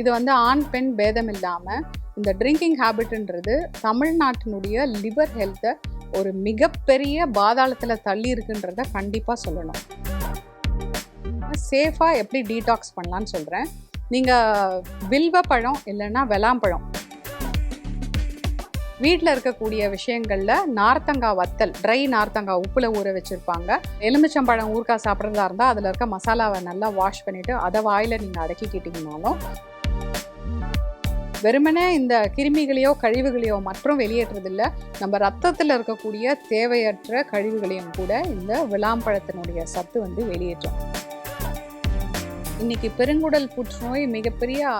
இது வந்து ஆண் பெண் பேதம் இல்லாமல் இந்த ட்ரிங்கிங் ஹேபிட்ன்றது தமிழ்நாட்டினுடைய லிவர் ஹெல்த்தை ஒரு மிகப்பெரிய பாதாளத்தில் தள்ளி இருக்குன்றத கண்டிப்பாக சொல்லணும். சேஃபாக எப்படி டீடாக்ஸ் பண்ணலான்னு சொல்கிறேன் நீங்கள் வில்வ பழம் இல்லைன்னா வெளாம்பழம் வீட்டில் இருக்கக்கூடிய விஷயங்களில் நார்த்தங்காய் வத்தல் ட்ரை நார்த்தங்காய் உப்பில் ஊற வச்சுருப்பாங்க. எலுமிச்சம்பழம் ஊறுக்காய் சாப்பிட்றதா இருந்தால் அதில் இருக்க மசாலாவை நல்லா வாஷ் பண்ணிவிட்டு அதை வாயில் நீங்கள் அடக்கிக்கிட்டிங்கனாலும் வெறுமனே இந்த கிருமிகளையோ கழிவுகளையோ மற்றும் வெளியேற்றதில்லை. நம்ம ரத்தத்தில் இருக்கக்கூடிய தேவையற்ற கழிவுகளையும் கூட இந்த விளாம்பழத்தினுடைய சத்து வந்து வெளியேற்றும். இன்னைக்கு பெருங்குடல் புற்றுநோய் மிகப்பெரிய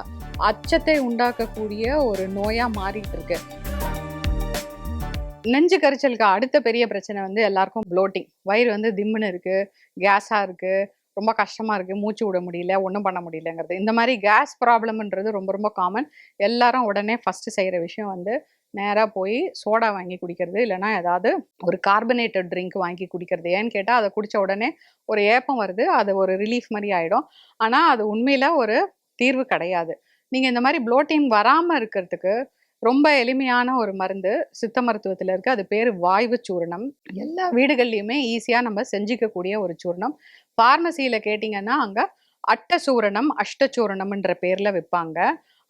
அச்சத்தை உண்டாக்கக்கூடிய ஒரு நோயா மாறிட்டு இருக்கு. நெஞ்சு கரிச்சலுக்கு அடுத்த பெரிய பிரச்சனை வந்து எல்லாருக்கும் ப்ளோட்டிங் வயிறு வந்து திம்முன்னு இருக்கு கேஸா இருக்கு ரொம்ப கஷ்டமாக இருக்குது மூச்சு விட முடியல ஒன்றும் பண்ண முடியலங்கிறது. இந்த மாதிரி கேஸ் ப்ராப்ளம்ன்றது ரொம்ப ரொம்ப காமன் எல்லாரும் உடனே ஃபஸ்ட்டு செய்கிற விஷயம் வந்து நேராக போய் சோடா வாங்கி குடிக்கிறது. இல்லைன்னா ஏதாவது ஒரு கார்பனேட்டட் ட்ரிங்க் வாங்கி குடிக்கிறது. ஏன்னு கேட்டால் அதை குடித்த உடனே ஒரு ஏப்பம் வருது அது ஒரு ரிலீஃப் மாதிரி ஆகிடும் ஆனால் அது உண்மையில் ஒரு தீர்வு கிடையாது. நீங்கள் இந்த மாதிரி ப்ளோட்டிங் வராமல் இருக்கிறதுக்கு ரொம்ப எளிமையான ஒரு மருந்து. சித்த மருத்துவத்தில் இருக்குது அது பேர் வாய்வு சூர்ணம். எல்லா வீடுகள்லையுமே ஈஸியாக நம்ம செஞ்சுக்கக்கூடிய ஒரு சூர்ணம். ஃபார்மசியில் கேட்டிங்கன்னா அங்கே அட்டசூரணம் அஷ்டச்சூரணம்ன்ற பேரில் விற்பாங்க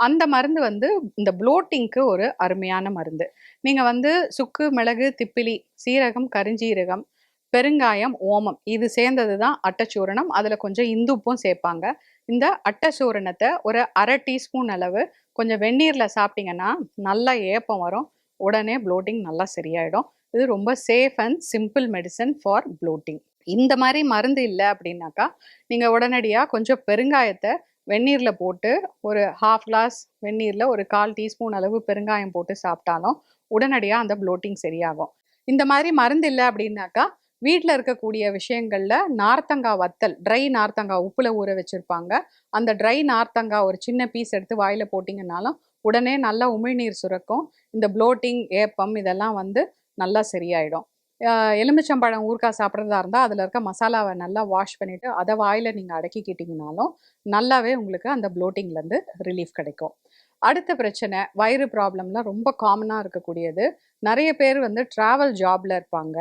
அந்த மருந்து வந்து இந்த ப்ளோட்டிங்க்கு ஒரு அருமையான மருந்து. நீங்கள் வந்து சுக்கு மிளகு திப்பிலி சீரகம் கருஞ்சீரகம் பெருங்காயம் ஓமம் இது சேர்ந்தது தான் அட்டச்சூரணம் அதில் கொஞ்சம் இந்துப்பும் சேர்ப்பாங்க. இந்த அட்டசூரணத்தை ஒரு அரை டீஸ்பூன் அளவு கொஞ்சம் வெந்நீரில் சாப்பிட்டீங்கன்னா நல்லா ஏப்பம் வரும். உடனே ப்ளோட்டிங் நல்லா சரியாயிடும். இது ரொம்ப safe and simple medicine for bloating இந்த மாதிரி மருந்து இல்லை அப்படின்னாக்கா நீங்கள் உடனடியாக கொஞ்சம் பெருங்காயத்தை வெந்நீரில் போட்டு ஒரு ஹாஃப் கிளாஸ் வெந்நீரில் ஒரு கால் டீஸ்பூன் அளவு பெருங்காயம் போட்டு சாப்பிட்டாலும் உடனடியாக அந்த ப்ளோட்டிங் சரியாகும். இந்த மாதிரி மருந்து இல்லை அப்படின்னாக்கா வீட்டில் இருக்கக்கூடிய விஷயங்களில் நார்த்தங்காய் வத்தல் ட்ரை நார்த்தங்காய் உப்புல ஊற வச்சுருப்பாங்க. அந்த ட்ரை நார்த்தங்காய் ஒரு சின்ன பீஸ் எடுத்து வாயில் போட்டிங்கனாலும் உடனே நல்லா உமிழ்நீர் சுரக்கும். இந்த ப்ளோட்டிங் ஏப்பம் இதெல்லாம் வந்து நல்லா சரியாயிடும். எலுமிச்சம்பழம் ஊறுகாய் சாப்பிட்றதா இருந்தால் அதில் இருக்க மசாலாவை நல்லா வாஷ் பண்ணிவிட்டு அதை வாயில் நீங்கள் அடக்கிக்கிட்டிங்கனாலும் நல்லாவே உங்களுக்கு அந்த ப்ளோட்டிங்லேருந்து ரிலீஃப் கிடைக்கும். அடுத்த பிரச்சனை வயிறு ப்ராப்ளம்லாம் ரொம்ப காமனாக இருக்கக்கூடியது. நிறைய பேர் வந்து ட்ராவல் ஜாப்ல இருப்பாங்க.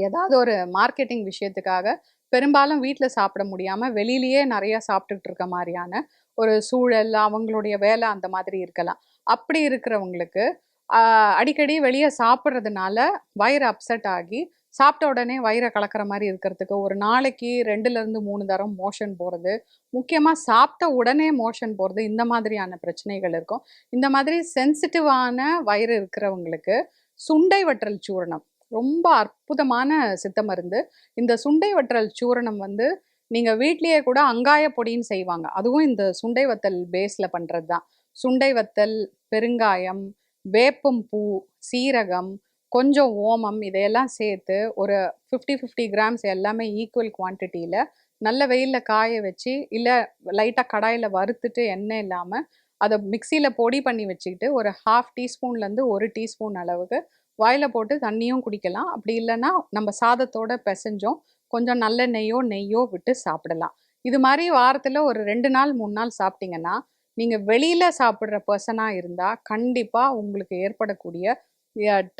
ஏதாவது ஒரு மார்க்கெட்டிங் விஷயத்துக்காக பெரும்பாலும் வீட்டில் சாப்பிட முடியாமல் வெளியிலேயே நிறைய சாப்பிட்டுட்டு இருக்க மாதிரியான ஒரு சூழல் அவங்களுடைய வேலை அந்த மாதிரி இருக்கலாம். அப்படி இருக்கிறவங்களுக்கு ஆஹ், அடிக்கடி வெளியே சாப்பிட்றதுனால வயிறு அப்செட் ஆகி சாப்பிட்ட உடனே வயிறை கலக்கிற மாதிரி இருக்கிறதுக்கு ஒரு நாளைக்கு ரெண்டுல இருந்து மூணு தரம் மோஷன் போகிறது முக்கியமாக சாப்பிட்ட உடனே மோஷன் போகிறது இந்த மாதிரியான பிரச்சனைகள் இருக்கும். இந்த மாதிரி சென்சிட்டிவான வயிறு இருக்கிறவங்களுக்கு சுண்டை வற்றல் சூரணம் ரொம்ப அற்புதமான சித்த மருந்து. இந்த சுண்டை வற்றல் சூரணம் வந்து நீங்கள் வீட்லேயே கூட அங்காய பொடின்னு செய்வாங்க. அதுவும் இந்த சுண்டை வத்தல் பேஸில் பண்ணுறது தான் சுண்டை வத்தல் பெருங்காயம் வேப்பம் பூ சீரகம் கொஞ்சம் ஓமம் இதையெல்லாம் சேர்த்து ஒரு ஃபிஃப்டி ஃபிஃப்டி கிராம்ஸ் எல்லாமே ஈக்குவல் குவான்டிட்டியில் நல்ல வெயிலில் காய வச்சு இல்லை லைட்டாக கடாயில் வறுத்துட்டு எண்ணெய் இல்லாமல் அதை மிக்சியில் பொடி பண்ணி வச்சுக்கிட்டு ஒரு ஹாஃப் டீஸ்பூன்லேருந்து ஒரு டீஸ்பூன் அளவுக்கு வாயில் போட்டு தண்ணியும் குடிக்கலாம். அப்படி இல்லைன்னா நம்ம சாதத்தோட பிசைஞ்சோம். கொஞ்சம் நல்ல நெய்யோ நெய்யோ விட்டு சாப்பிடலாம். இது மாதிரி வாரத்தில் ஒரு ரெண்டு நாள் மூணு நாள் சாப்பிட்டீங்கன்னா நீங்கள் வெளியில் சாப்பிட்ற பர்சனாக இருந்தால் கண்டிப்பாக உங்களுக்கு ஏற்படக்கூடிய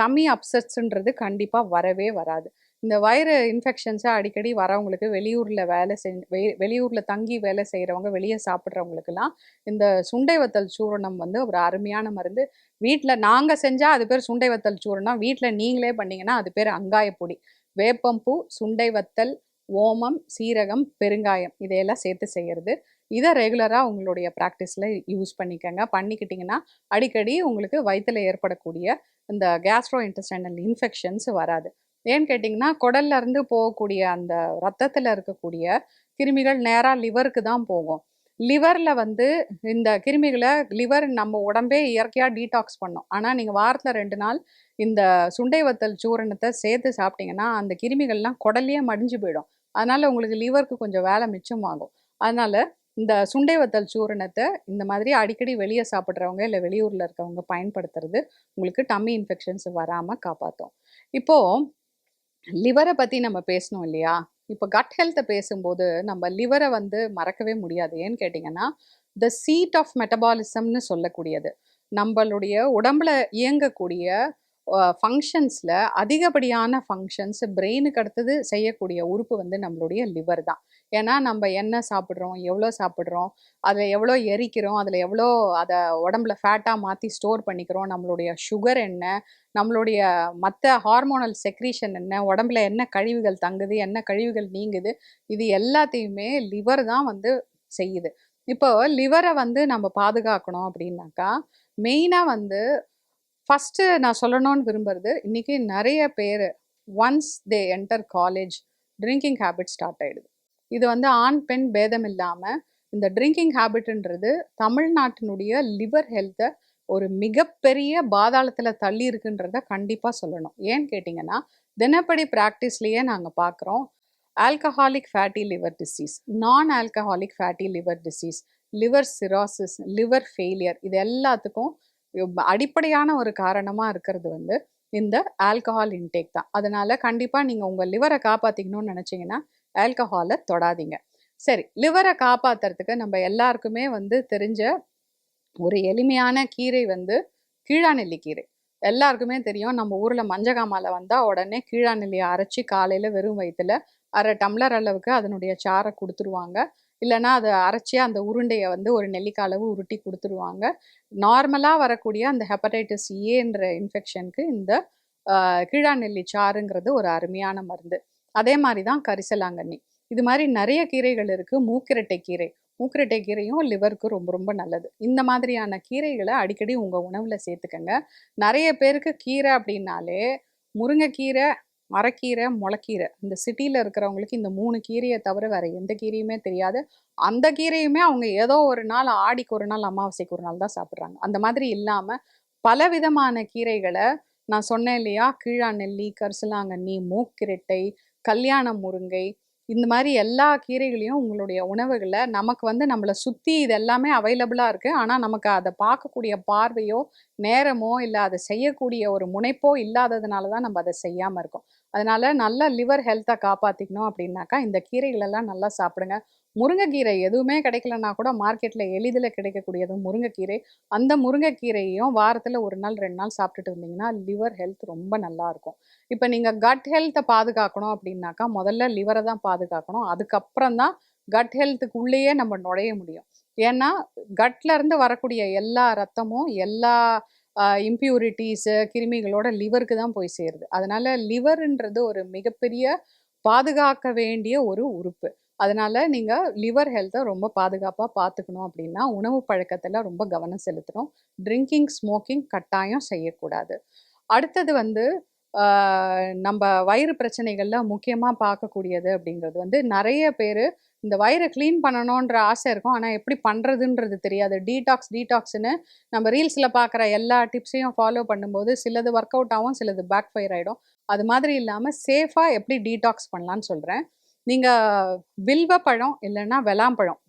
டம்மி அப்செட்ஸுன்றது கண்டிப்பாக வரவே வராது. இந்த வயிறு இன்ஃபெக்ஷன்ஸை அடிக்கடி வரவங்களுக்கு வெளியூரில் வேலை செஞ்சு வெ- வெளியூரில் தங்கி வேலை செய்கிறவங்க வெளியே சாப்பிட்றவங்களுக்கெல்லாம் இந்த சுண்டை வத்தல் சூரணம் வந்து ஒரு அருமையான மருந்து. வீட்டில் நாங்கள் செஞ்சால் அது பேர் சுண்டை வத்தல் சூரணம். வீட்டில் நீங்களே பண்ணிங்கன்னா அது பேர் அங்காயப்பொடி. வேப்பம்பூ சுண்டை வத்தல் ஓமம் சீரகம் பெருங்காயம் இதையெல்லாம் சேர்த்து செய்கிறது இதை ரெகுலராக உங்களுடைய ப்ராக்டிஸில் யூஸ் பண்ணிக்கங்க. பண்ணிக்கிட்டிங்கன்னா அடிக்கடி உங்களுக்கு வயிற்றில் ஏற்படக்கூடிய இந்த கேஸ்ட்ரோ இன்டெஸ்டைனல் இன்ஃபெக்ஷன்ஸ் வராது. ஏன்னு கேட்டிங்கன்னா குடல்ல இருந்து போகக்கூடிய அந்த ரத்தத்தில் இருக்கக்கூடிய கிருமிகள் நேராக லிவருக்கு தான் போகும். லிவரில் வந்து இந்த கிருமிகளை லிவர் நம்ம உடம்பே இயற்கையாக டீடாக்ஸ் பண்ணும். ஆனால் நீங்கள் வாரத்தில் ரெண்டு நாள் இந்த சுண்டை வத்தல் சூரணத்தை சேர்த்து சாப்பிட்டீங்கன்னா அந்த கிருமிகள்லாம் குடல்லையே மடிஞ்சு போயிடும். அதனால் உங்களுக்கு லிவருக்கு கொஞ்சம் வேலை மிச்சமாகும். அதனால் இந்த சுண்டை வத்தல் சூரணத்தை இந்த மாதிரி அடிக்கடி வெளியே சாப்பிட்றவங்க இல்லை வெளியூரில் இருக்கவங்க பயன்படுத்துறது உங்களுக்கு டம்மி இன்ஃபெக்ஷன்ஸ் வராமல் காப்பாற்றும் இப்போது லிவரை பற்றி நம்ம பேசணும் இல்லையா? இப்போ கட் ஹெல்த்தை பேசும்போது நம்ம லிவரை வந்து மறக்கவே முடியாது. ஏன்னு கேட்டிங்கன்னா த சீட் ஆஃப் மெட்டபாலிசம்னு சொல்லக்கூடியது. நம்மளுடைய உடம்புல இயங்கக்கூடிய ஃபங்க்ஷன்ஸில் அதிகப்படியான ஃபங்க்ஷன்ஸ் பிரெயினுக்கு அடுத்தது செய்யக்கூடிய உறுப்பு வந்து நம்மளுடைய லிவர் தான். ஏன்னா நம்ம என்ன சாப்பிட்றோம் எவ்வளோ சாப்பிட்றோம் அதில் எவ்வளோ எரிக்கிறோம் அதில் எவ்வளோ அதை உடம்புல ஃபேட்டாக மாற்றி ஸ்டோர் பண்ணிக்கிறோம் நம்மளுடைய சுகர் என்ன நம்மளுடைய மற்ற ஹார்மோனல் செக்ரீஷன் என்ன உடம்புல என்ன கழிவுகள் தங்குது என்ன கழிவுகள் நீங்குது இது எல்லாத்தையுமே லிவர் தான் வந்து செய்யுது. இப்போ லிவரை வந்து நம்ம பாதுகாக்கணும் அப்படின்னாக்கா மெயினாக வந்து ஃபஸ்ட்டு நான் சொல்லணும்னு விரும்புறது இன்றைக்கி நிறைய பேர் once they enter college drinking habit start ஆயிடுது. இது வந்து ஆண் பெண் பேதம் இல்லாமல் இந்த ட்ரிங்கிங் ஹேபிட்ன்றது தமிழ்நாட்டினுடைய லிவர் ஹெல்த்தை ஒரு மிகப்பெரிய பாதாளத்தில் தள்ளி இருக்குன்றத கண்டிப்பாக சொல்லணும். ஏன்னு கேட்டிங்கன்னா தினப்படி ப்ராக்டிஸ்லேயே நாங்கள் பார்க்குறோம் alcoholic fatty liver disease non alcoholic fatty liver disease liver cirrhosis liver failure இது எல்லாத்துக்கும் அடிப்படையான ஒரு காரணமாக இருக்கிறது வந்து இந்த ஆல்கஹால் இன்டேக் தான். அதனால கண்டிப்பாக நீங்கள் உங்கள் லிவரை காப்பாற்றிக்கணும்னு நினச்சிங்கன்னா ஆல்கஹாலை தொடாதீங்க. சரி லிவரை காப்பாற்றுறதுக்கு நம்ம எல்லாருக்குமே வந்து தெரிஞ்ச ஒரு எளிமையான கீரை வந்து கீழாநெல்லி கீரை. எல்லாருக்குமே தெரியும் நம்ம ஊரில் மஞ்சகாமால வந்தால் உடனே கீழாநெல்லியை அரைச்சி காலையில் வெறும் வயிற்றுல அரை டம்ளர் அளவுக்கு அதனுடைய சாரை கொடுத்துருவாங்க. இல்லைன்னா அதை அரைச்சி அந்த உருண்டையை வந்து ஒரு நெல்லிக்காய் அளவு உருட்டி கொடுத்துருவாங்க. நார்மலாக வரக்கூடிய அந்த ஹெப்படைட்டிஸ் ஏன்ற இன்ஃபெக்ஷனுக்கு இந்த கீழாநெல்லி சாறுங்கிறது ஒரு அருமையான மருந்து. அதே மாதிரி தான் கரிசலாங்கண்ணி. இது மாதிரி நிறைய கீரைகள் இருக்குது மூக்கிரட்டை கீரை. மூக்கிரட்டை கீரையும் லிவருக்கு ரொம்ப ரொம்ப நல்லது. இந்த மாதிரியான கீரைகளை அடிக்கடி உங்கள் உணவில் சேர்த்துக்கங்க. நிறைய பேருக்கு கீரை அப்படின்னாலே முருங்கைக்கீரை மரக்கீரை முளைக்கீரை. இந்த சிட்டியில் இருக்கிறவங்களுக்கு இந்த மூணு கீரையை தவிர வேறு எந்த கீரையுமே தெரியாது. அந்த கீரையுமே அவங்க ஏதோ ஒரு நாள் ஆடிக்கு ஒரு நாள் அமாவாசைக்கு ஒரு நாள் தான் சாப்பிட்றாங்க. அந்த மாதிரி இல்லாமல் பலவிதமான கீரைகளை நான் சொன்னேன் இல்லையா? கீழா நெல்லி கரிசலாங்கண்ணி மூக்கிரட்டை கல்யாண முருங்கை இந்த மாதிரி எல்லா கீரைகளையும் உங்களுடைய உணவுகளை நமக்கு வந்து நம்மளை சுற்றி இது எல்லாமே அவைலபிளாக இருக்குது ஆனால் நமக்கு அதை பார்க்கக்கூடிய பார்வையோ நேரமோ இல்லை அதை செய்யக்கூடிய ஒரு முனைப்போ இல்லாததுனால தான் நம்ம அதை செய்யாமல் இருக்கோம். அதனால நல்ல லிவர் ஹெல்த்தை காப்பாற்றிக்கணும் அப்படின்னாக்கா இந்த கீரைகளெல்லாம் நல்லா சாப்பிடுங்க. முருங்கைக்கீரை எதுவுமே கிடைக்கலன்னா கூட மார்க்கெட்டில் எளிதில் கிடைக்கக்கூடியது முருங்கைக்கீரை. அந்த முருங்கைக்கீரையும் வாரத்தில் ஒரு நாள் ரெண்டு நாள் சாப்பிட்டுட்டு இருந்தீங்கன்னா லிவர் ஹெல்த் ரொம்ப நல்லா இருக்கும். இப்போ நீங்கள் கட் ஹெல்த்தை பாதுகாக்கணும் அப்படின்னாக்கா முதல்ல லிவரை தான் பாதுகாக்கணும். அதுக்கப்புறம் தான் கட் ஹெல்த்துக்குள்ளேயே நம்ம நுழைய முடியும். ஏன்னா கட்லேருந்து வரக்கூடிய எல்லா ரத்தமும் எல்லா இம்ப்யூரிட்டிஸு கிருமிகளோட லிவருக்கு தான் போய் சேருது. அதனால் லிவர்ன்றது ஒரு மிகப்பெரிய பாதுகாக்க வேண்டிய ஒரு உறுப்பு. அதனால் நீங்கள் லிவர் ஹெல்த்தை ரொம்ப பாதுகாப்பாக பார்த்துக்கணும் அப்படின்னா உணவு பழக்கத்தில் ரொம்ப கவனம் செலுத்தணும். ட்ரிங்கிங் ஸ்மோக்கிங் கட்டாயம் செய்யக்கூடாது. அடுத்தது வந்து நம்ம வயிறு பிரச்சனைகளில் முக்கியமாக பார்க்கக்கூடியது அப்படிங்கிறது வந்து நிறைய பேர் இந்த வயிறை க்ளீன் பண்ணணுன்ற ஆசை இருக்கும். ஆனால் எப்படி பண்ணுறதுன்றது தெரியாது. டீடாக்ஸ் டீடாக்ஸ்னு நம்ம ரீல்ஸில் பார்க்குற எல்லா டிப்ஸையும் ஃபாலோ பண்ணும்போது சிலது ஒர்க் அவுட் ஆகும் சிலது பேக் ஃபயர் ஆகிடும் அது மாதிரி இல்லாமல் சேஃபாக எப்படி டீடாக்ஸ் பண்ணலான்னு சொல்கிறேன் நீங்கள் வில்வ பழம் இல்லைன்னா வெளாம்பழம்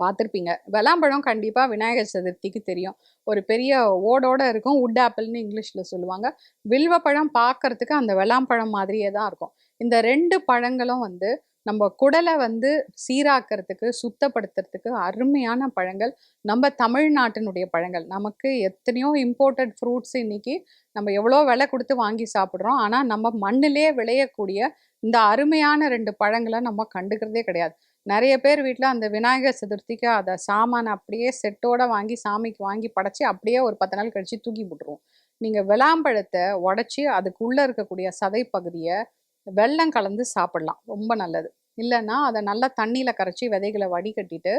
பார்த்துருப்பீங்க. வெளாம்பழம் கண்டிப்பாக விநாயகர் சதுர்த்திக்கு தெரியும். ஒரு பெரிய ஓடோட இருக்கும். உட் ஆப்பிள்னு இங்கிலீஷில் சொல்லுவாங்க. வில்வ பழம் பார்க்கறதுக்கு அந்த வெளாம்பழம் மாதிரியே தான் இருக்கும். இந்த ரெண்டு பழங்களும் வந்து நம்ம குடலை வந்து சீராக்கிறதுக்கு சுத்தப்படுத்துறதுக்கு அருமையான பழங்கள். நம்ம தமிழ்நாட்டினுடைய பழங்கள். நமக்கு எத்தனையோ இம்போர்ட்டட் ஃப்ரூட்ஸ் இன்னைக்கு நம்ம எவ்வளோ விலை கொடுத்து வாங்கி சாப்பிட்றோம். ஆனால் நம்ம மண்ணிலே விளையக்கூடிய இந்த அருமையான ரெண்டு பழங்களை நம்ம கண்டுக்கிறதே கிடையாது. நிறைய பேர் வீட்டில் அந்த விநாயகர் சதுர்த்திக்கு அதை சாமான் அப்படியே செட்டோட வாங்கி சாமிக்கு வாங்கி படைச்சி அப்படியே ஒரு பத்து நாள் கழிச்சு தூக்கி போட்டுருவோம். நீங்கள் விளாம்பழத்தை உடச்சி அதுக்குள்ளே இருக்கக்கூடிய சதை பகுதியை வெல்லம் கலந்து சாப்பிடலாம். ரொம்ப நல்லது. இல்லைன்னா அதை நல்லா தண்ணியில் கரைச்சி விதைகளை வடிகட்டிட்டு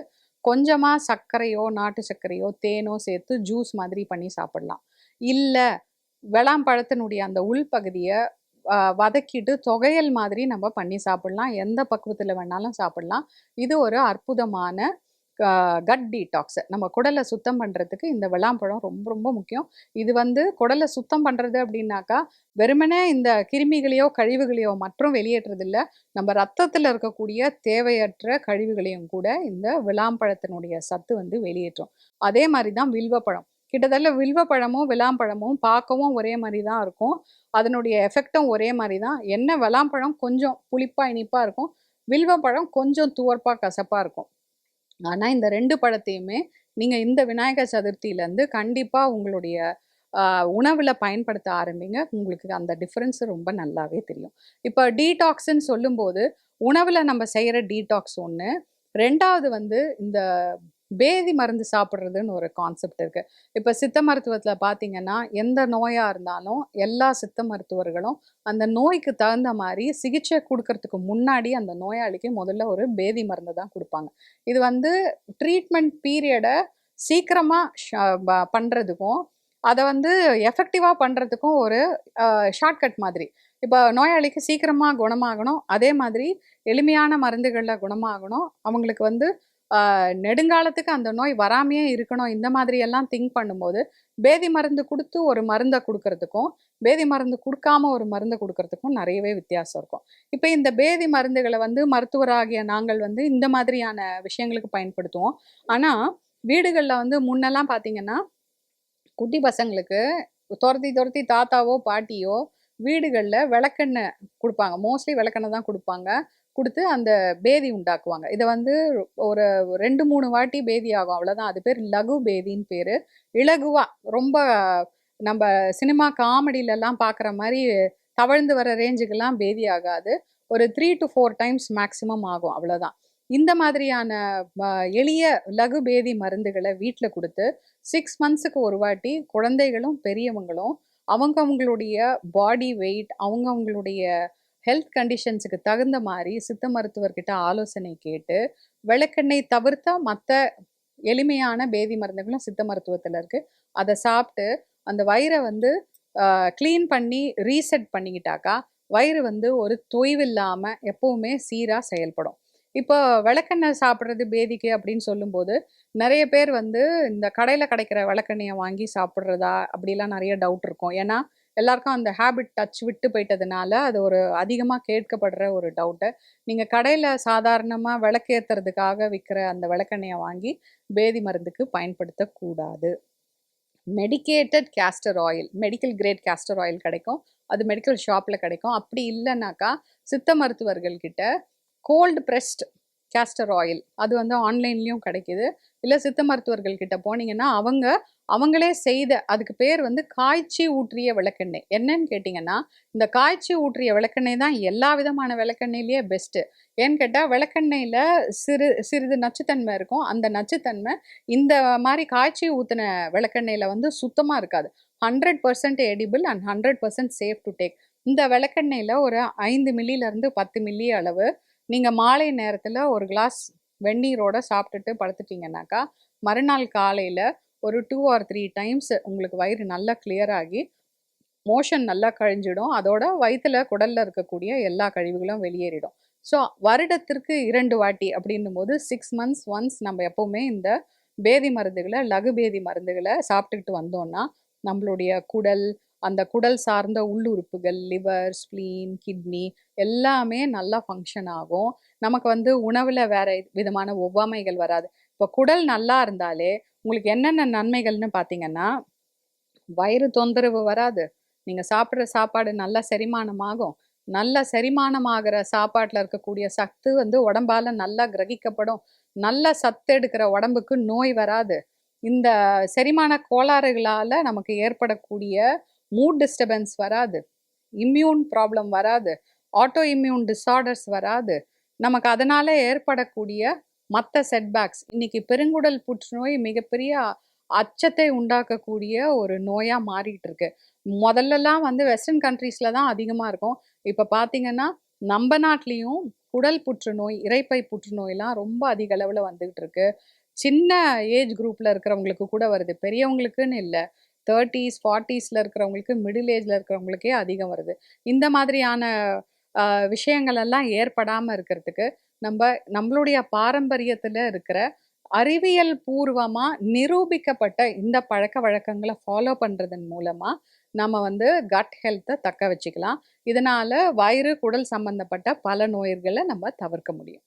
கொஞ்சமாக சர்க்கரையோ நாட்டு சர்க்கரையோ தேனோ சேர்த்து ஜூஸ் மாதிரி பண்ணி சாப்பிடலாம். இல்லை விளாம்பழத்தினுடைய அந்த உள்பகுதியை வதக்கிட்டு தொகையல் மாதிரி நம்ம பண்ணி சாப்பிடலாம். எந்த பக்குவத்தில் வேணாலும் சாப்பிடலாம். இது ஒரு அற்புதமான கட் டீடாக்ஸ். நம்ம குடலை சுத்தம் பண்ணுறதுக்கு இந்த விளாம்பழம் ரொம்ப ரொம்ப முக்கியம். இது வந்து குடலை சுத்தம் பண்ணுறது அப்படின்னாக்கா வெறுமனே இந்த கிருமிகளையோ கழிவுகளையோ மற்றும் வெளியேற்றுறது நம்ம ரத்தத்தில் இருக்கக்கூடிய தேவையற்ற கழிவுகளையும் கூட இந்த விளாம்பழத்தினுடைய சத்து வந்து வெளியேற்றும். அதே மாதிரி தான் வில்வப்பழம். கிட்டத்தட்ட வில்வப்பழமும் விளாம்பழமும் பார்க்கவும் ஒரே மாதிரி தான் இருக்கும். அதனுடைய எஃபெக்டும் ஒரே மாதிரி தான் என்ன விளாம்பழம் கொஞ்சம் புளிப்பாக இனிப்பாக இருக்கும். வில்வப்பழம் கொஞ்சம் துவர்ப்பாக கசப்பாக இருக்கும். ஆனால் இந்த ரெண்டு பழத்தையுமே நீங்கள் இந்த விநாயகர் சதுர்த்தியிலேருந்து கண்டிப்பாக உங்களுடைய உணவில் பயன்படுத்த ஆரம்பிங்க. உங்களுக்கு அந்த டிஃப்ரென்ஸ் ரொம்ப நல்லாவே தெரியும். இப்போ டீடாக்ஸ்ன்னு சொல்லும்போது, உணவில் நம்ம செய்கிற டீடாக்ஸ் ஒன்று ரெண்டாவது வந்து இந்த பேதி மருந்து சாப்பிட்றதுன்னு ஒரு கான்செப்ட் இருக்கு. இப்போ சித்த மருத்துவத்தில் பார்த்தீங்கன்னா, எந்த நோயாக இருந்தாலும் எல்லா சித்த மருத்துவர்களும் அந்த நோய்க்கு தகுந்த மாதிரி சிகிச்சை கொடுக்கறதுக்கு முன்னாடி அந்த நோயாளிக்கு முதல்ல ஒரு பேதி மருந்து தான் கொடுப்பாங்க இது வந்து ட்ரீட்மெண்ட் பீரியடை சீக்கிரமாக பண்ணுறதுக்கும் ப வந்து எஃபெக்டிவாக பண்ணுறதுக்கும் ஒரு ஷார்ட்கட் மாதிரி. இப்போ நோயாளிக்கு சீக்கிரமாக குணமாகணும். அதே மாதிரி எளிமையான மருந்துகளில் குணமாகணும். அவங்களுக்கு வந்து நெடுங்காலத்துக்கு அந்த நோய் வராமையே இருக்கணும். இந்த மாதிரி எல்லாம் திங்க் பண்ணும்போது, பேதி மருந்து கொடுத்து ஒரு மருந்தை கொடுக்கறதுக்கும் பேதி மருந்து கொடுக்காம ஒரு மருந்தை கொடுக்கறதுக்கும் நிறையவே வித்தியாசம் இருக்கும். இப்போ இந்த பேதி மருந்துகளை வந்து மருத்துவராகிய நாங்கள் வந்து இந்த மாதிரியான விஷயங்களுக்கு பயன்படுத்துவோம். ஆனால் வீடுகளில் வந்து முன்னெல்லாம் பார்த்தீங்கன்னா, குட்டி பசங்களுக்கு துரத்தி துரத்தி தாத்தாவோ, பாட்டியோ வீடுகளில் விளக்கெண்ணெய் கொடுப்பாங்க மோஸ்ட்லி விளக்கெண்ணெய் தான் கொடுப்பாங்க கொடுத்து அந்த பேதி உண்டாக்குவாங்க. இதை வந்து ஒரு 2, 3 வாட்டி பேதி ஆகும். அவ்வளோதான். அது பேர் லகு பேதின்னு பேர் இலகுவா ரொம்ப நம்ம சினிமா காமெடியிலலாம் பார்க்குற மாதிரி தவழ்ந்து வர ரேஞ்சுக்குலாம் பேதி ஆகாது. ஒரு 3-4 டைம்ஸ் மேக்ஸிமம் ஆகும். அவ்வளோதான். இந்த மாதிரியான எளிய லகு பேதி மருந்துகளை வீட்டில் கொடுத்து சிக்ஸ் மந்த்ஸுக்கு ஒரு வாட்டி குழந்தைகளும், பெரியவங்களும் அவங்கவங்களுடைய பாடி வெயிட், அவங்கவங்களுடைய ஹெல்த் கண்டிஷன்ஸுக்கு தகுந்த மாதிரி சித்த மருத்துவர்கிட்ட ஆலோசனை கேட்டு, விளக்கெண்ணெய் தவிர்த்த மற்ற எளிமையான பேதி மருந்துகளும் சித்த மருத்துவத்தில் இருக்குது அதை சாப்பிட்டு அந்த வயிறை வந்து க்ளீன் பண்ணி ரீசெட் பண்ணிக்கிட்டாக்கா, வயிறு வந்து ஒரு தொய்வில்லாமல் எப்பவுமே சீராக செயல்படும். இப்போ விளக்கெண்ணெய் சாப்பிட்றது பேதிக்கு அப்படின்னு சொல்லும்போது, நிறைய பேர் வந்து இந்த கடையில் கிடைக்கிற விளக்கெண்ணையை வாங்கி சாப்பிட்றதா அப்படிலாம் நிறைய டவுட் இருக்கும். ஏன்னா, எல்லாருக்கும் அந்த ஹேபிட் டச் விட்டு போயிட்டதுனால, அது ஒரு அதிகமாக கேட்கப்படுற ஒரு டவுட்டு. நீங்கள் கடையில் சாதாரணமாக விளக்கேத்துறதுக்காக விற்கிற அந்த விளக்கெண்ணையை வாங்கி பேதி மருந்துக்கு பயன்படுத்தக்கூடாது. Medicated castor oil, medical grade castor oil கிடைக்கும். அது மெடிக்கல் ஷாப்பில் கிடைக்கும். அப்படி இல்லைனாக்கா சித்த மருத்துவர்கள் கோல்டு ப்ரெஸ்ட் கேஸ்டர் ஆயில் அது வந்து ஆன்லைன்லேயும் கிடைக்கிது இல்லை சித்த மருத்துவர்கள் கிட்ட போனீங்கன்னா, அவங்க அவங்களே செய்த அதுக்கு பேர் வந்து காய்ச்சி ஊற்றிய விளக்கெண்ணெய். என்னன்னு கேட்டிங்கன்னா இந்த காய்ச்சி ஊற்றிய விளக்கெண்ணெய் தான் எல்லா விதமான விளக்கெண்ணெயிலேயே பெஸ்ட்டு. ஏன்னு கேட்டால் விளக்கெண்ணெயில் சிறு சிறிது நச்சுத்தன்மை இருக்கும். அந்த நச்சுத்தன்மை இந்த மாதிரி காய்ச்சி ஊற்றின விளக்கெண்ணெயில வந்து சுத்தமாக இருக்காது. 100% edible and 100% safe to take. இந்த விளக்கெண்ணெயில் ஒரு ஐந்து மில்லியிலேருந்து பத்து மில்லி அளவு நீங்கள் மாலை நேரத்தில் ஒரு கிளாஸ் வெந்நீரோட சாப்பிட்டுட்டு படுத்துட்டீங்கன்னாக்கா, மறுநாள் காலையில் ஒரு டூ ஆர் த்ரீ டைம்ஸ் உங்களுக்கு வயிறு நல்லா கிளியர் ஆகி, மோஷன் நல்லா கழிஞ்சிடும். அதோட வயிற்றுல குடலில் இருக்கக்கூடிய எல்லா கழிவுகளும் வெளியேறிடும். ஸோ, வருடத்திற்கு இரண்டு வாட்டி அப்படின்னும் போது சிக்ஸ் மந்த்ஸ் ஒன்ஸ் நம்ம எப்போவுமே இந்த பேதி மருந்துகளை லகு பேதி மருந்துகளை சாப்பிட்டுக்கிட்டு வந்தோம்னா, நம்மளுடைய குடல், அந்த குடல் சார்ந்த உள்ளுறுப்புகள், லிவர், ஸ்ப்ளீன், கிட்னி எல்லாமே நல்லா ஃபங்க்ஷன் ஆகும். நமக்கு வந்து உணவுல வேற விதமான ஒவ்வாமைகள் வராது. இப்போ குடல் நல்லா இருந்தாலே, உங்களுக்கு என்னென்ன நன்மைகள்னு பார்த்தீங்கன்னா, வயிறு தொந்தரவு வராது. நீங்க சாப்பிட்ற சாப்பாடு நல்லா செரிமானமாகும் நல்ல செரிமானமாகிற சாப்பாட்டில் இருக்கக்கூடிய சத்து வந்து உடம்பால் நல்லா கிரகிக்கப்படும். நல்ல சத்து எடுக்கிற உடம்புக்கு நோய் வராது. இந்த செரிமான கோளாறுகளால் நமக்கு ஏற்படக்கூடிய மூட் டிஸ்டர்பன்ஸ் வராது. இம்யூன் ப்ராப்ளம் வராது. ஆட்டோ இம்யூன் டிஸார்டர்ஸ் வராது. நமக்கு அதனால ஏற்படக்கூடிய மற்ற செட்பேக்ஸ் இன்னைக்கு பெருங்குடல் புற்றுநோய் மிகப்பெரிய அச்சத்தை உண்டாக்கக்கூடிய ஒரு நோயாக மாறிட்டு இருக்கு. முதல்லலாம் வந்து வெஸ்டர்ன் கண்ட்ரீஸ்ல தான் அதிகமாக இருக்கும். இப்போ பார்த்தீங்கன்னா, நம்ம நாட்டிலையும் குடல் புற்றுநோய், இறைப்பை புற்றுநோயெலாம் ரொம்ப அதிக அளவில் வந்துகிட்டு இருக்கு. சின்ன ஏஜ் குரூப்பில் இருக்கிறவங்களுக்கு கூட வருது. பெரியவங்களுக்குன்னு இல்லை தேர்ட்டிஸ் ஃபார்ட்டிஸில் இருக்கிறவங்களுக்கு, மிடில் ஏஜில் இருக்கிறவங்களுக்கே அதிகம் வருது. இந்த மாதிரியான விஷயங்கள் எல்லாம் இருக்கிறதுக்கு, நம்ம நம்மளுடைய பாரம்பரியத்தில் இருக்கிற அறிவியல் பூர்வமாக நிரூபிக்கப்பட்ட இந்த பழக்க வழக்கங்களை ஃபாலோ பண்றதன் மூலமாக நம்ம வந்து கட் ஹெல்த்தை தக்க வச்சுக்கலாம். இதனால் வயிறு, குடல் சம்பந்தப்பட்ட பல நோய்களை நம்ம தவிர்க்க முடியும்.